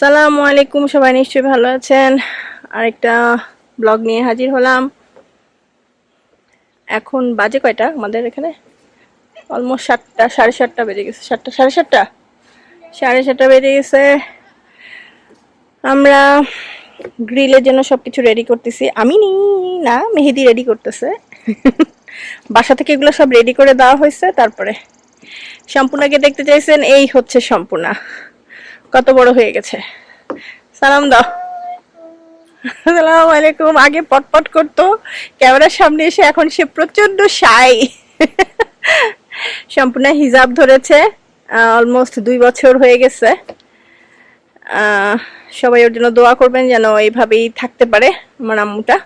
আসসালামু আলাইকুম, সবাই নিশ্চয়ই ভালো আছেন। আরেকটা ব্লগ নিয়ে হাজির হলাম। এখন বাজে কয়টা আমাদের এখানে? অলমোস্ট সাতটা, সাড়ে সাতটা বেজে গেছে। সাতটা, সাড়ে সাতটা? সাড়ে সাতটা বেজে গেছে। আমরা গ্রিলের জন্য সব কিছু রেডি করতেছি। আমি নি না মেহেদি রেডি করতেছে। বাসা থেকে এগুলো সব রেডি করে দেওয়া হয়েছে। তারপরে সম্পূর্ণকে দেখতে চাইছেন, এই হচ্ছে সম্পূর্ণা। কত বড় হয়ে গেছে। সালাম দাও। আসসালামু আলাইকুম। আগে পটপট করতো। ক্যামেরার সামনে এসে এখন সে প্রচণ্ড সাই সম্পূর্ণ হিজাব ধরেছে। অলমোস্ট দুই বছর হয়ে গেছে। আহ, সবাই ওর জন্য দোয়া করবেন যেন এইভাবেই থাকতে পারে আমার আম্মুটা।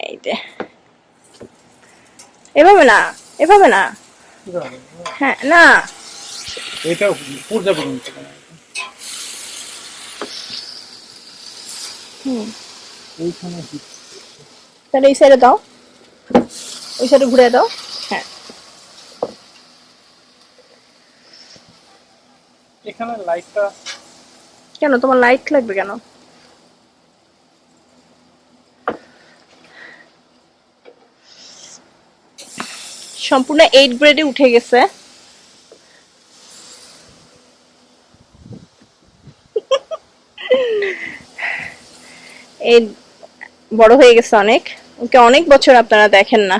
এই যে। এভাবে না এভাবে না। হ্যাঁ না। এটা হুম। তাহলে এই সাইডে দাও। ওই সাইডে ঘুরে দাও। হ্যাঁ। এখানে লাইটটা কেন? তোমার লাইট লাগবে কেন? সম্পূর্ণ এইট গ্রেডে উঠে গেছে। এই বড় হয়ে গেছে অনেক। ওকে অনেক বছর আপনারা দেখেন না।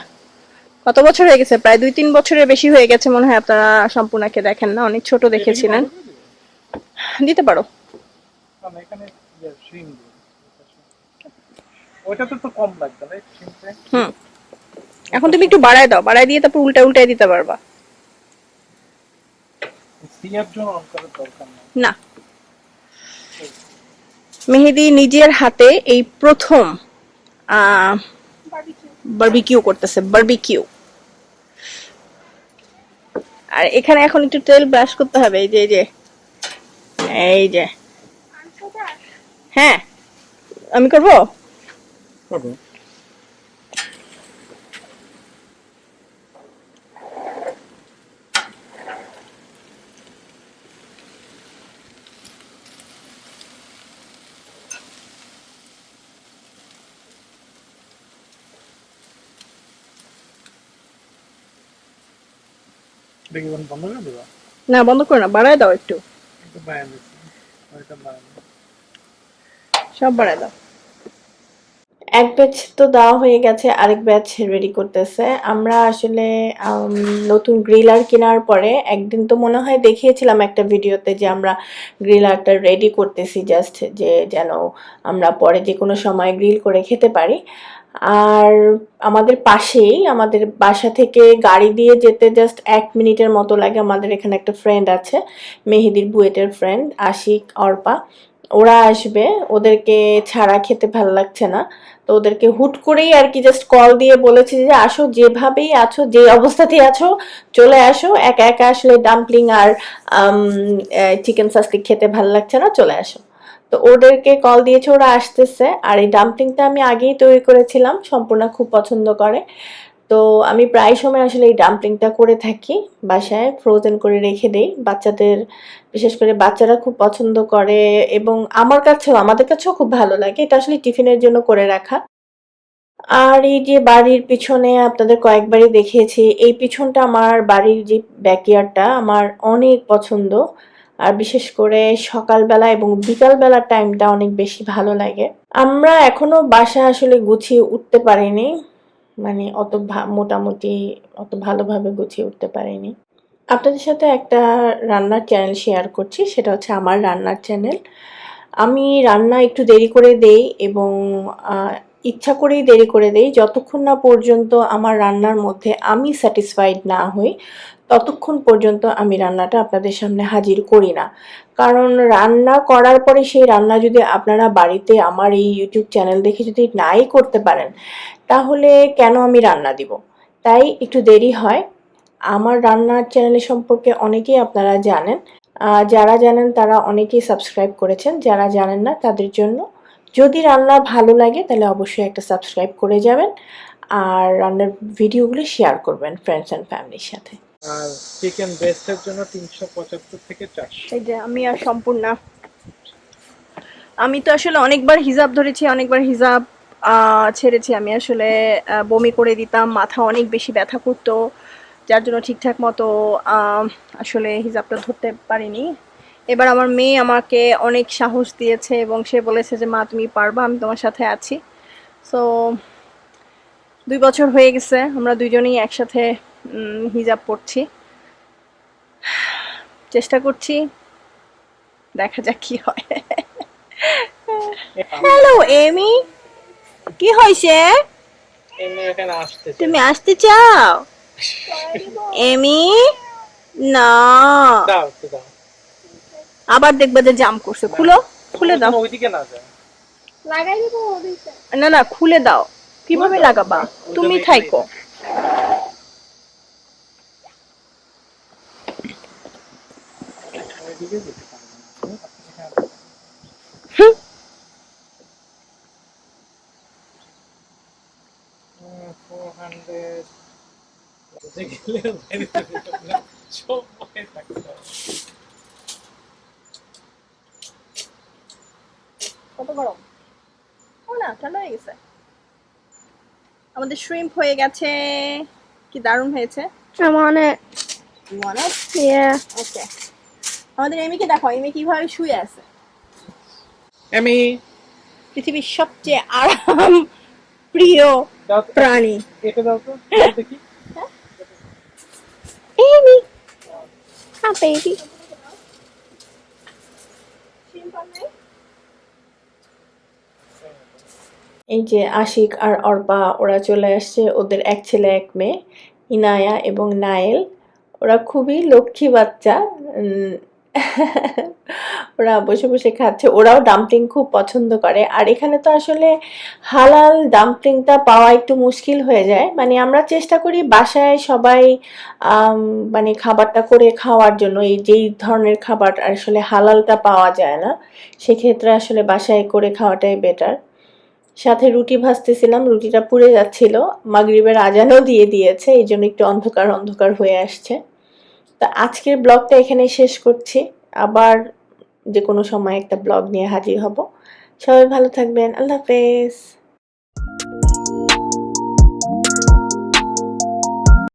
কত বছর হয়ে গেছে? প্রায় দুই তিন বছরের বেশি হয়ে গেছে মনে হয় আপনারা সম্পূর্ণকে দেখেন না। অনেক ছোট দেখেছিলেন। দিতে পারো। কারণ এখানে তুমি একটু বাড়ায় দাও। বাড়ায় দিয়ে তারপর উল্টা উল্টায় দিতে পারবা। না। মেহেদি নিজের হাতে এই প্রথম বারবিকিউ করতেছে বারবিকিউ আর এখানে এখন একটু তেল ব্রাশ করতে হবে, এই যে এই যে এই যে। হ্যাঁ আমি করব? করব। দেখি বন্ধ করে দেবা? না বন্ধ করো না বাড়ায় দাও একটু। একটু বায়ান দিচ্ছি ওইটা বায়ান সব বাড়ায় দাও। এক ব্যাচ তো দেওয়া হয়ে গেছে আরেক ব্যাচ রেডি করতেছে। আমরা আসলে নতুন গ্রিলার কেনার পরে একদিন তো মনে হয় দেখিয়েছিলাম একটা ভিডিওতে যে আমরা গ্রিলারটা রেডি করতেছি জাস্ট যে যেন আমরা পরে যে কোনো সময় গ্রিল করে খেতে পারি। আর আমাদের পাশেই, আমাদের বাসা থেকে গাড়ি দিয়ে যেতে জাস্ট এক মিনিটের মতো লাগে। আমাদের এখানে একটা ফ্রেন্ড আছে, মেহেদির বুয়েটের ফ্রেন্ড আশিক, অর্পা। ওরা আসবে। ওদেরকে ছাড়া খেতে ভালো লাগছে না। তো ওদেরকে হুট করেই আর কি জাস্ট কল দিয়ে বলেছি যে, আসো, যেভাবেই আছো, যে অবস্থাতেই আছো, চলে আসো। একা একা আসলে ডাম্পলিং আর চিকেন সাস্টিক খেতে ভালো লাগছে না, চলে আসো। তো ওদেরকে কল দিয়েছে, ওরা আসতেছে। আর এই ডাম্পলিংটা আমি আগেই তৈরি করেছিলাম, সম্পূর্ণ খুব পছন্দ করে। তো আমি প্রায় সময় আসলে এই ডাম্পলিংটা করে থাকি, বাসায় ফ্রোজেন করে রেখে দেই। বাচ্চাদের, বিশেষ করে বাচ্চারা খুব পছন্দ করে এবং আমার কাছেও, আমাদের কাছেও খুব ভালো লাগে। এটা আসলে টিফিনের জন্য করে রাখা। আর এই যে বাড়ির পিছনে আপনাদের কয়েকবারই দেখিয়েছি, এই পিছনটা আমার বাড়ির যে ব্যাকইয়ার্ডটা আমার অনেক পছন্দ। আর বিশেষ করে সকালবেলা এবং বিকালবেলার টাইমটা অনেক বেশি ভালো লাগে। আমরা এখনও বাসা আসলে গুছিয়ে উঠতে পারিনি। মানে অত মোটামুটি অত ভালোভাবে গুছিয়ে উঠতে পারিনি। আপনাদের সাথে একটা রান্নার চ্যানেল শেয়ার করছি, সেটা হচ্ছে আমার রান্নার চ্যানেল আমি রান্না একটু দেরি করে দেই এবং ইচ্ছা করেই দেরি করে দেই। যতক্ষণ না পর্যন্ত আমার রান্নার মধ্যে আমি স্যাটিসফাইড না হই ততক্ষণ পর্যন্ত আমি রান্নাটা আপনাদের সামনে হাজির করি না। কারণ রান্না করার পরে সেই রান্না যদি আপনারা বাড়িতে আমার এই ইউটিউব চ্যানেল দেখে যদি নাই করতে পারেন, তাহলে কেন আমি রান্না দিব? তাই একটু দেরি হয়। আমার রান্নার চ্যানেল সম্পর্কে অনেকেই আপনারা জানেন। যারা জানেন তারা অনেকেই সাবস্ক্রাইব করেছেন। যারা জানেন না তাদের জন্য যদি রান্না ভালো লাগে তাহলে অবশ্যই একটা সাবস্ক্রাইব করে যাবেন। আর রান্নার ভিডিওগুলো শেয়ার করবেন ফ্রেন্ডস অ্যান্ড ফ্যামিলির সাথে। আর চিকেন ব্রেস্টের জন্য তিনশো পঁচাত্তর থেকে চারশো। এই যে, আমি আর সম্পূর্ণ আমি তো আসলে অনেকবার হিজাব ধরেছি, অনেকবার হিজাব ছেড়েছি। আমি আসলে বমি করে দিতাম, মাথা অনেক বেশি ব্যথা করতো, যার জন্য ঠিকঠাক মতো আসলে হিজাবটা ধরতে পারিনি। এবার আমার মেয়ে আমাকে অনেক সাহস দিয়েছে এবং সে বলেছে যে, মা, তুমি পারবা, আমি তোমার সাথে আছি। সো দুই বছর হয়ে গেছে, আমরা দুইজনেই একসাথে হিজাব পড়ছি। চেষ্টা করছি দেখা যাক কি হয়। হ্যালো এমি কি হয়েছে? তুমি আসতে চাও? এমি না। দাও একটু দাও। আবার দেখবে যে জাম করছে। খুলো খুলে দাও। ওইদিকে না যায় লাগাই দিব না না খুলে দাও। কীভাবে লাগাবা? তুমি থাইকো। ওইদিকে যেতে পারবে না। হুম। ফোর হান্ড্রেড গেলে সময় থাকতে হবে। কত গরম? ও না ঠান্ডা হয়ে গেছে। আমাদের শ্রিম্প হয়ে গেছে। কি দারুণ হয়েছে। I'm on it. আমাদের এমিকে দেখো এমি কীভাবে শুয়ে আছে। আমি পৃথিবীর সবচেয়ে আরাম প্রিয় প্রাণী। এটা দাও তো দেখি। Amy. Hi, baby. এই যে আশিক আর অর্পা ওরা চলে আসছে ওদের এক ছেলে এক মেয়ে ইনায়া এবং নায়েল। ওরা খুবই লক্ষ্মী বাচ্চা উম, ওরা বসে বসে খাচ্ছে। ওরাও ডাম্পলিং খুব পছন্দ করে। আর এখানে তো আসলে হালাল ডাম্পলিংটা পাওয়া একটু মুশকিল হয়ে যায়। মানে আমরা চেষ্টা করি বাসায় সবাই মানে খাবারটা করে খাওয়ার জন্য। এই যেই ধরনের খাবার আসলে হালালটা পাওয়া যায় না, সেক্ষেত্রে আসলে বাসায় করে খাওয়াটাই বেটার সাথে রুটি ভাজতেছিলাম, রুটিটা পুড়ে যাচ্ছিল। মাগরিবের আজানও দিয়ে দিয়েছে এই জন্য একটু অন্ধকার অন্ধকার হয়ে আসছে। তা আজকের ব্লগটা এখানে শেষ করছি। আবার যে কোনো সময় একটা ব্লগ নিয়ে হাজির হব। সবাই ভালো থাকবেন। আল্লাহ হাফেজ।